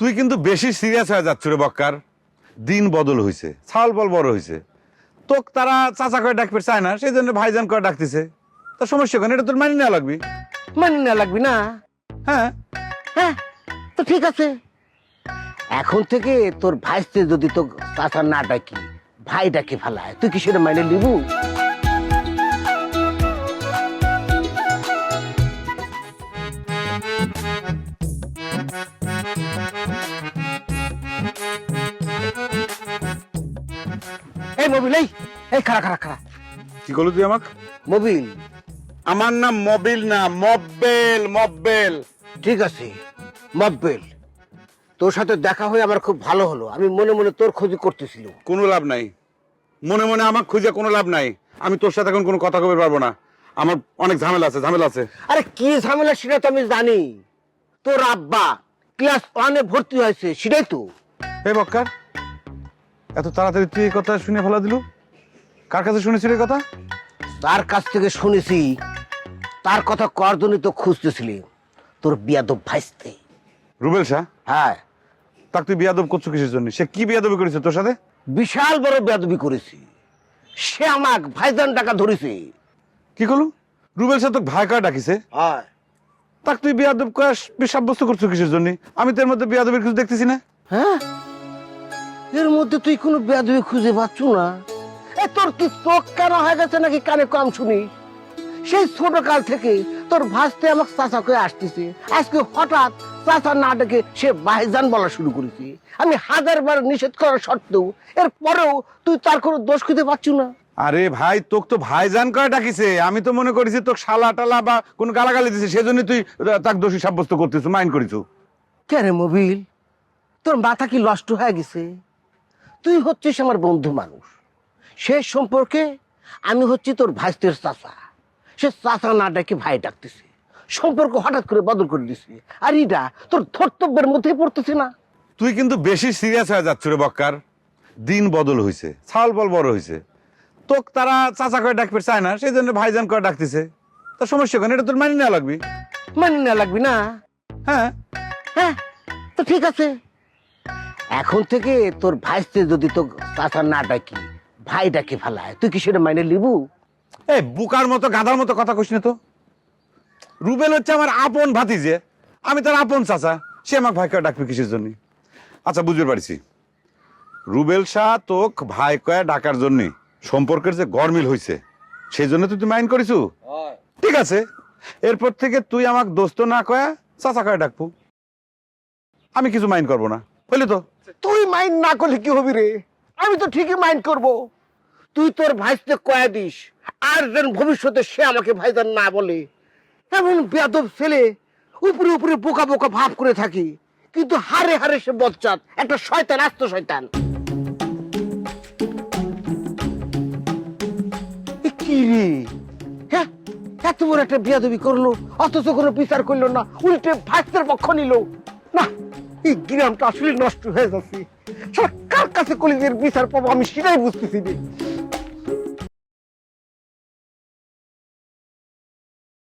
তুই কিন্তু বেশি সিরিয়াস হয়ে যাচ্ছ রে বক্কার। দিন বদল হয়েছে ছাল বল বড় হয়েছে তোক তারা চাচা করে ডাকবে চায় না সেই জন্য ভাইজান করে ডাকতেছে। তা সমস্যা কেন? এটা তোর মানি নেওয়া লাগবি? মানে না লাগবি না। হ্যাঁ। হ্যাঁ তো ঠিক আছে। এখন থেকে তোর ভাইস্তে যদি তো চাচা না ডাকি ভাই ডাকি ফেলায় তুই কি সেটা মাইনে নিবু? এই মোবিল এই এই খারা খারা খারা কি করল তুই আমাক? মোবিল। আমার নাম মবিল না মব্বেল মব্বেল। ঠিক আছে মব্বেল। তোর সাথে দেখা হয়ে আমার খুব ভালো হলো। আমি মনে মনে তোর খোঁজ করতেছিল কোনো লাভ নাই। মনে মনে আমার খুঁজে কোনো লাভ নাই। আমি তোর সাথে এখন কোনো কথা কবে পারব না। আমার অনেক ঝামেলা আছে ঝামেলা আছে। আরে কি ঝামেলা সেটা তো আমি জানি। তোর আব্বা ক্লাস ওয়ানে ভর্তি হয়েছে সেটাই তো। হে বক্কার এত তাড়াতাড়ি তুই এই কথা শুনে ফেলা দিলু? কার কাছে শুনেছিলি এই কথা? তার কাছ থেকে শুনেছি। তার কথা কর জন্য তো খুঁজতেছিলি। তোর বিয়াদব ভাইস্তে। রুবেল শাহ? হ্যাঁ। তাক তুই বিয়াদব করছ কিসের জন্য? সে কি বিয়াদবি করেছে তোর সাথে? বিশাল বড় বেয়াদবি করেছি। সে আমাক ভাইজান টাকা ধরেছে। কি করলু? রুবেল শাহ তোকে ভাই কার ডাকিছে? হ্যাঁ। তাক তুই বিয়াদব করে সাব্যস্ত করছ কিসের জন্য? আমি তো এর মধ্যে বিয়াদবের কিছু দেখতেছি না। হ্যাঁ? এর মধ্যে তুই কোনো বেয়াদবি খুঁজে পাচ্ছ না? এ তোর কি চোখ কেন হয়ে গেছে নাকি কানে কম শুনি? সেই ছোট কাল থেকে তোর ভাসতে আমাকে চাচা করে আসতেছে। আজকে হঠাৎ চাচা না ডেকে সে ভাইজান বলা শুরু করেছে। আমি হাজার বার নিষেধ করার সত্ত্বেও এর পরেও তুই তার কোনো দোষ খুঁজে পাচ্ছ না? আরে ভাই তোকে তো ভাইজান করে ডাকিছে। আমি তো মনে করেছি তোকে শালা টালা বা কোনো গালাগালি দিছে। সেজন্য তুই তাকে দোষী সাব্যস্ত করতেছ মাইন্ড করিছো। কে রে মোবিল? তোর মাথা কি নষ্ট হয়ে গেছে? তুই হচ্ছিস আমার বন্ধু মানুষ। সে সম্পর্কে আমি হচ্ছি তোর ভাইস্তের চাচা। সে চাচা না ডাকে ভাই ডাকতেছে। সম্পর্ক হঠাৎ করে বদল করে দিছে। আর এটা তোর ধর্তব্যের মধ্যেই পড়তেছে না। তুই কিন্তু বেশি সিরিয়াস হয়ে যাচ্ছ রে বক্কার। দিন বদল হয়েছে ছাল বল বড় হয়েছে তোক তারা চাচা করে ডাকবে চায় না সেই জন্য ভাইজান করে ডাকতেছে। তা সমস্যা কেন? এটা তোর মানি নেওয়া লাগবে। মানে না লাগবি না। হ্যাঁ। হ্যাঁ তো ঠিক আছে। এখন থেকে তোর ভাইস্তে যদি তো চাচা না ডাকি ভাই ডাকে ফেলায় তুই কি সেটা মাইনে লিবু এ বুকার মতো গাধার মতো কথা কইস না তো। রুবেল হচ্ছে আমার আপন ভাতিজে আমি তার আপন চাচা সে আমাকে ভাই কয়ে ডাকবে কিসের জন্য? আচ্ছা বুঝতে পারছি। রুবেল শাহ তোক ভাই কয়ে ডাকার জন্য সম্পর্কের যে গরমিল হয়েছে সেই জন্য তুই মাইন্ড করিছু? ঠিক আছে। এরপর থেকে তুই আমাকে দোস্ত না কয়া চাচা কয়ে ডাকবো। আমি কিছু মাইন্ড করব না। বুঝলি তো? তুই মাইন্ড না করলে কি হবি রে? আমি তো ঠিকই মাইন্ড করব। তুই তোর ভাইস্তে কয়া দিস, আর যেন ভবিষ্যতে সে আমাকে ভাইজান না বলে। এমন বেয়াদব ছেলে, উপরে উপরে বোকা বোকা ভাব করে থাকি। কিন্তু হারে হারে সে বচ্চাত একটা শয়তান, আস্ত শয়তান। কি রে? হ্যাঁ এত বড় একটা বিয়াদবি করল, অথচ কোনো বিচার করল না, উল্টে ভাইস্তের পক্ষ নিল। না এই গ্রামটা আসলে নষ্ট হয়ে যাচ্ছে। কার কাছে কলিজের বিচার পাবো আমি সেটাই বুঝতেছি।